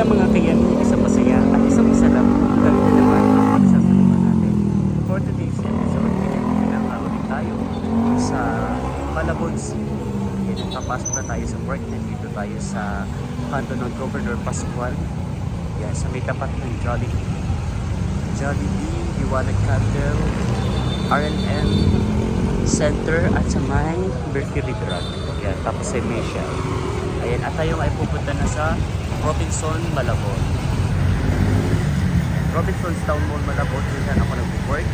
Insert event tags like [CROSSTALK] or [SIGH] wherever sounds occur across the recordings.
lang mga kayan, isa masaya at isang isa lang ang naman ang sasaliman natin. For today's episode, pinakaulit tayo sa Palabons. Papasok na tayo sa work na dito tayo sa kanto ng Governor Pascual. Yeah, sa may tapat ng Jollibee. Jollibee, Liwanag Candle, RNN Center at sa may Mercury Drug. Yeah, tapos sa Mesha. Ayan, at tayo ay pupunta na sa Robinson, Malabon. Robinson's Town Mall, Malabon. Yun saan ako nag-work.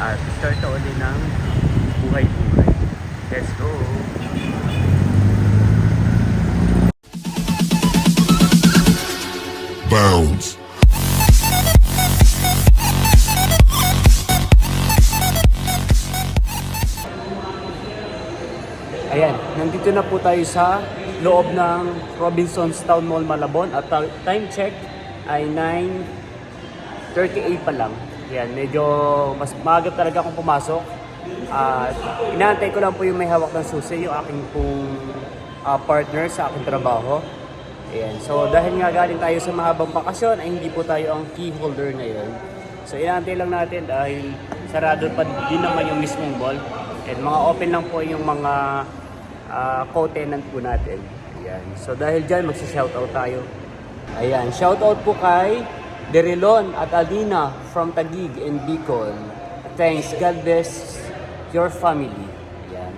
At start na uli ng buhay-buhay. Let's go! Bounds. Ayan, nandito na po tayo sa loob ng Robinson's Town Mall Malabon at ta- time check ay 9.38 pa lang. Yan, medyo mas maaga talaga akong pumasok. At inaantay ko lang po yung may hawak ng susi, yung aking pong ah, partner sa aking trabaho. Ayan, so dahil nga galing tayo sa mahabang bakasyon ay hindi po tayo ang key holder ngayon. So inaantay lang natin dahil sarado pa din naman yung mismong mall. And mga open lang po yung mga uh, co-tenant po natin. Ayan. So dahil dyan, magsa-shoutout tayo. Ayan, shoutout po kay Derilon at Alina from Taguig and Bicol. Thanks, God bless your family. Ayan.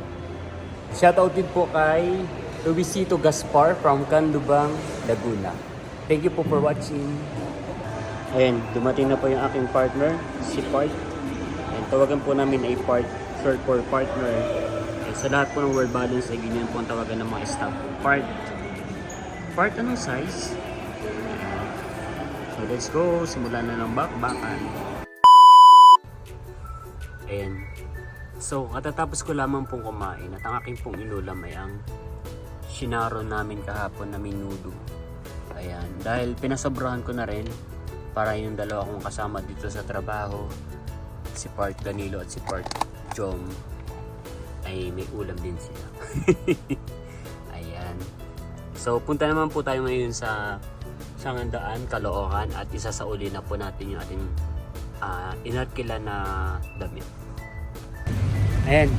Shoutout din po kay Luisito Gaspar from Candubang, Laguna. Thank you po for watching. Ayan, dumating na po yung aking partner, si Part. Ayan, tawagan po namin ay Part, short for partner. Sa lahat po ng word balance ay ganyan po ang tawagan ng mga staff. Part. Part anong size? So let's go, simulan na ng bakbakan. Ayan. So, katatapos ko lamang pong kumain at ang aking pong inulam ay ang sinaro namin kahapon na minudo. Ayan. Dahil pinasobrahan ko na rin para yung dalawa kong kasama dito sa trabaho, si Part Danilo at si Part Jom, ay may ulam din sila. [LAUGHS] Ayan. So, punta naman po tayo ngayon sa Sangandaan, Caloocan at isa sa uli na po natin yung ating uh, inatkila na damit. Ayan.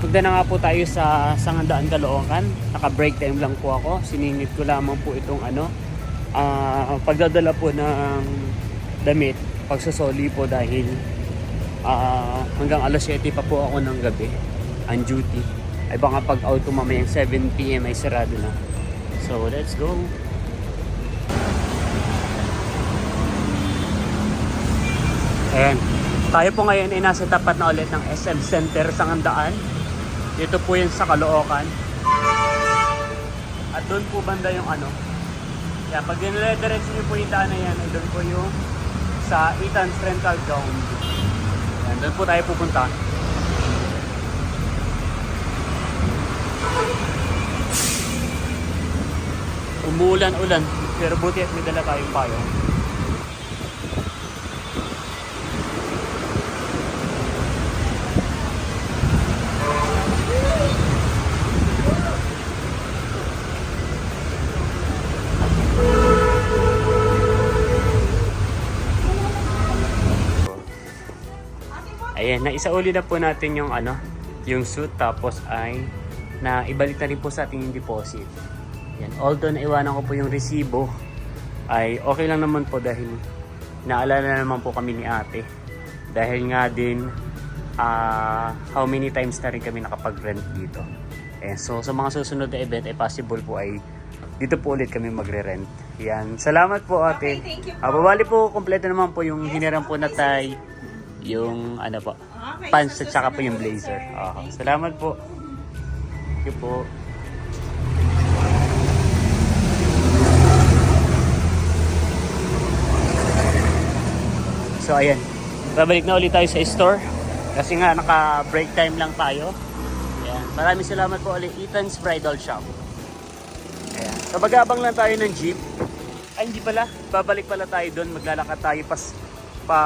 Punta na nga po tayo sa Sangandaan, Caloocan. Naka-break time lang po ako. Siningit ko lamang po itong ano, ah, pagdadala po ng damit, pagsusoli po dahil ah, hanggang alas 7 pa po ako ng gabi ang duty. Ay baka pag out ko mamayang 7pm ay sarado na. So let's go. Ayan. Tayo po ngayon ay nasa tapat na ulit ng SM Center sa Ngandaan. Dito po yun sa Caloocan. At doon po banda yung ano. Kaya pag dinire-diretso niyo po yung daan na yan, ay doon po yung sa Eaton's Rental Ground. Ayan, doon po tayo pupunta. Umuulan-ulan, pero buti at may dala tayong payong. Ayan, naisauli na po natin yung ano, yung suit tapos ay na ibalik na rin po sa ating deposit. Yan, although naiwanan ko po yung resibo, ay okay lang naman po dahil naalala naman po kami ni ate. Dahil nga din, ah, how many times na rin kami nakapag-rent dito. Ayan, so sa mga susunod na event ay possible po ay dito po ulit kami magre-rent. Yan. Salamat po ate. Okay, thank you po. Babali po, kompleto naman po yung hiniram po na tie, yung ano po, Okay, pants at saka po yung blazer. you. salamat po. Thank you po. So ayan, babalik na ulit tayo sa store kasi nga naka break time lang tayo. Ayan. Maraming salamat po ulit Ethan's Bridal Shop. Ayan. So magabang lang tayo ng jeep. Ay hindi pala, babalik pala tayo doon. Maglalakad tayo pas pa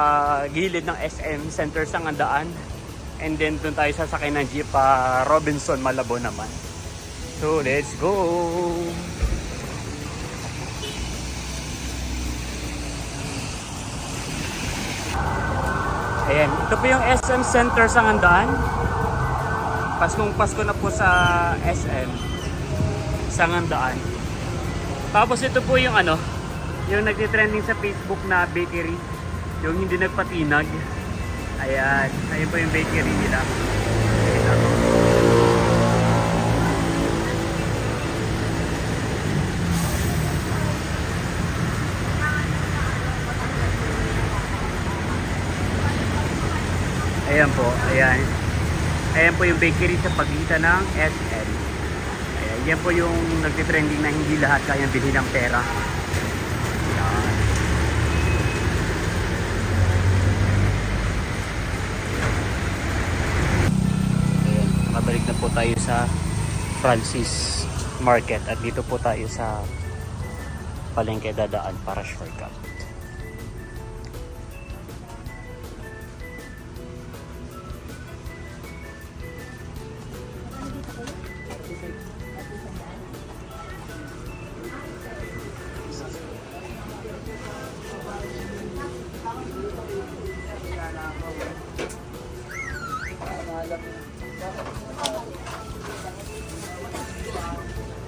gilid ng SM Center sa Ngandaan. And then doon tayo sasakay ng jeep pa Robinson Malabo naman. So let's go! Ayan, ito po yung SM Center sa Ngandaan. Paskong Pasko na po sa SM. Sangandaan. Tapos ito po yung ano, yung nagtitrending sa Facebook na bakery. Yung hindi nagpatinag. Ayan. Ayun po yung bakery nila. Ako. Ayan po, ayan. Ayan po yung bakery sa pagitan ng SM. Ayan, yan po yung nagtitrending na hindi lahat kayang bilhin ng pera. Ayan. Ayan, nakabalik na po tayo sa Francis Market at dito po tayo sa palengke dadaan para shortcut. Ayan. なるほど。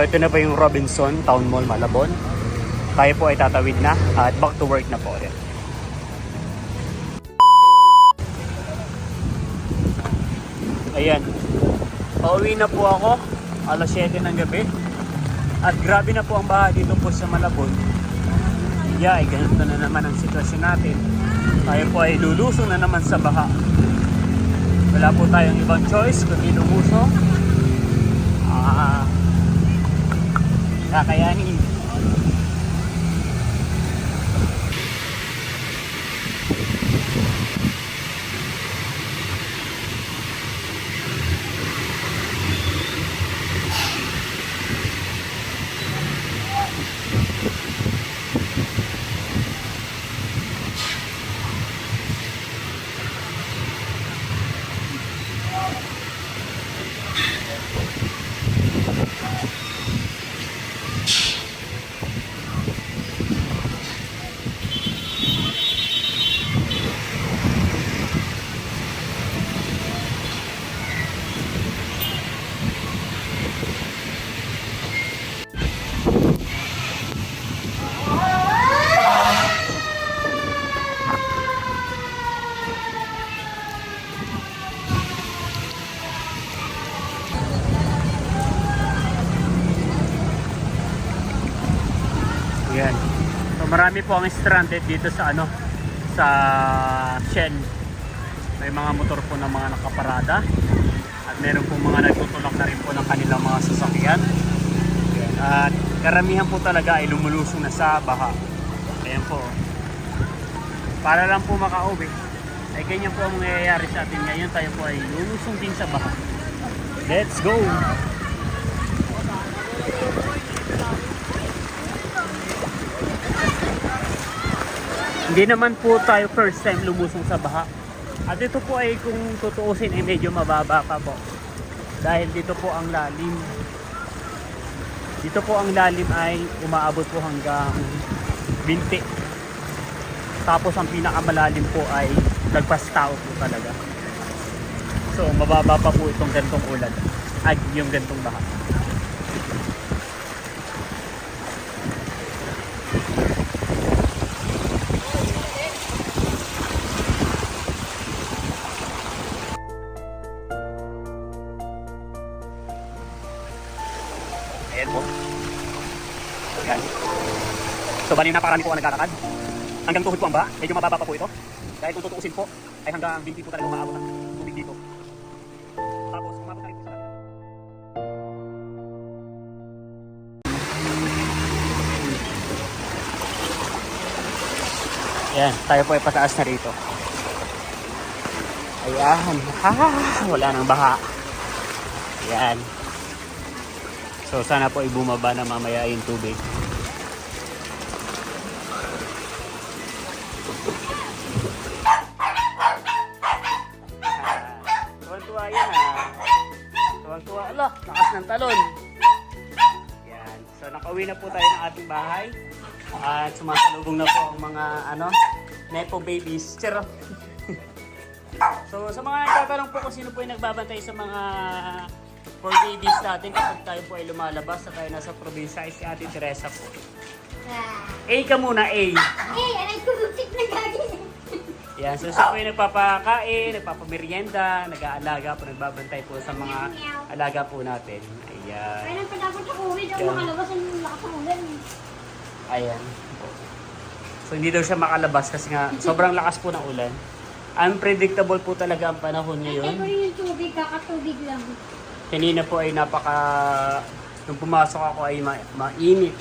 So ito na po yung Robinson Town Mall Malabon. Tayo po ay tatawid na at back to work na po ulit. Ayan. Pauwi na po ako. Alas 7 ng gabi. At grabe na po ang baha dito po sa Malabon. Yeah, ganito na naman ang sitwasyon natin. Tayo po ay lulusong na naman sa baha. Wala po tayong ibang choice kundi lumusong. Ah, kakayanin. Yan. So marami po ang stranded dito sa ano sa Shell. May mga motor po ng mga nakaparada at meron po mga nagtutulak na rin po ng kanilang mga sasakyan. Yan. At karamihan po talaga ay lumulusong na sa baha. Ayan po. Para lang po makauwi. Ay ganyan po ang nangyayari sa atin ngayon. Tayo po ay lulusong din sa baha. Let's go! Hindi naman po tayo first time lumusong sa baha. At ito po ay kung tutuusin ay medyo mababa pa po. Dahil dito po ang lalim. Dito po ang lalim ay umaabot po hanggang binti. Tapos ang pinakamalalim po ay lagpas tao po talaga. So mababa pa po itong gantong ulan. Ay yung gantong baha. Bali napakarami po ang naglalakad. Hanggang tuhod po ang ba? Medyo mababa pa po ito. Dahil kung tutuusin po, ay hanggang 20 po talaga umaabot ang tubig dito. Tapos, umabot na rin po sa Yan, tayo po ay pataas na rito. Ayan. Ah, wala nang baha. Ayan. So sana po ay bumaba na mamaya yung tubig. Ng talon. Yan. So nakauwi na po tayo ng ating bahay. At sumasalubong na po ang mga ano, Nepo babies. Chero. [LAUGHS] so sa mga nagtatanong po kung sino po yung nagbabantay sa mga for babies natin kapag tayo po ay lumalabas sa tayo nasa probinsya ay si Ate Teresa po. A ka muna, A. Eh, aray ko, na gagi. Yan, so siya po yung nagpapakain, nagpapamerienda, nag-aalaga po, nagbabantay po sa mga alaga po natin. Ayan. Kaya nang pagdapat sa uwi, daw Yan. makalabas ang lakas ng ulan. Ayan. So hindi daw siya makalabas kasi nga sobrang lakas po ng ulan. Unpredictable po talaga ang panahon Ay, ko ngayon. rin yung tubig, kakatubig lang. Kanina po ay napaka... Nung pumasok ako ay ma- mainit.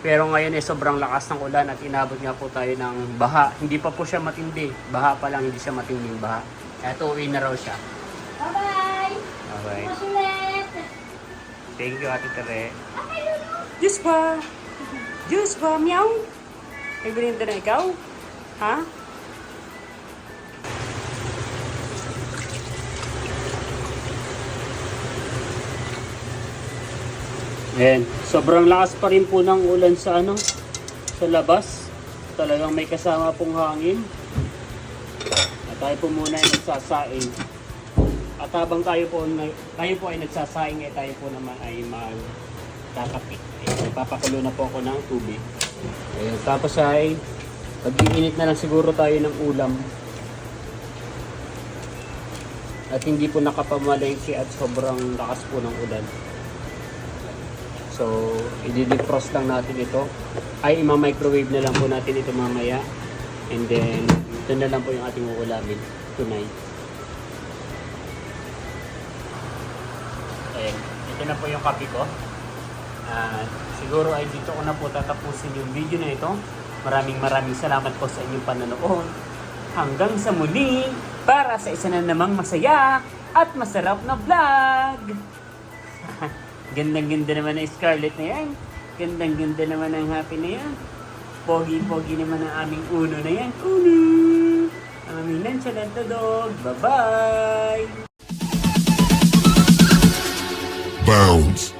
Pero ngayon ay sobrang lakas ng ulan at inabot nga po tayo ng baha. Hindi pa po siya matindi. Baha pa lang, hindi siya matinding baha. Kaya tuwi na raw siya. Bye-bye! Ulit! Thank you, Ate Tere. Diyos ba? Diyos ba? Meow? May bininda na ikaw? Ha? Ayan, sobrang lakas pa rin po ng ulan sa ano, sa labas. Talagang may kasama pong hangin. At tayo po muna ay nagsasaing. At habang tayo po, tayo po ay nagsasaing, eh tayo po naman ay magkakape. Ayan, ipapakulo na po ako ng tubig. Ayan, tapos ay pag-iinit na lang siguro tayo ng ulam. At hindi po nakapamalengke at sobrang lakas po ng ulan. So, i-defrost lang natin ito. Ay, ima-microwave na lang po natin ito mamaya. And then, ito na lang po yung ating uulamin tonight. Ayan, ito na po yung kape ko. At siguro ay dito ko na po tatapusin yung video na ito. Maraming maraming salamat po sa inyong panonood. Hanggang sa muli para sa isa na namang masaya at masarap na vlog. [LAUGHS] Gandang-ganda naman ng Scarlett na yan. Gandang-ganda naman ng happy na yan. Pogi-pogi naman ang aming uno na yan. Uno! Ang aming nonchalant dog. Bye-bye! Bounds.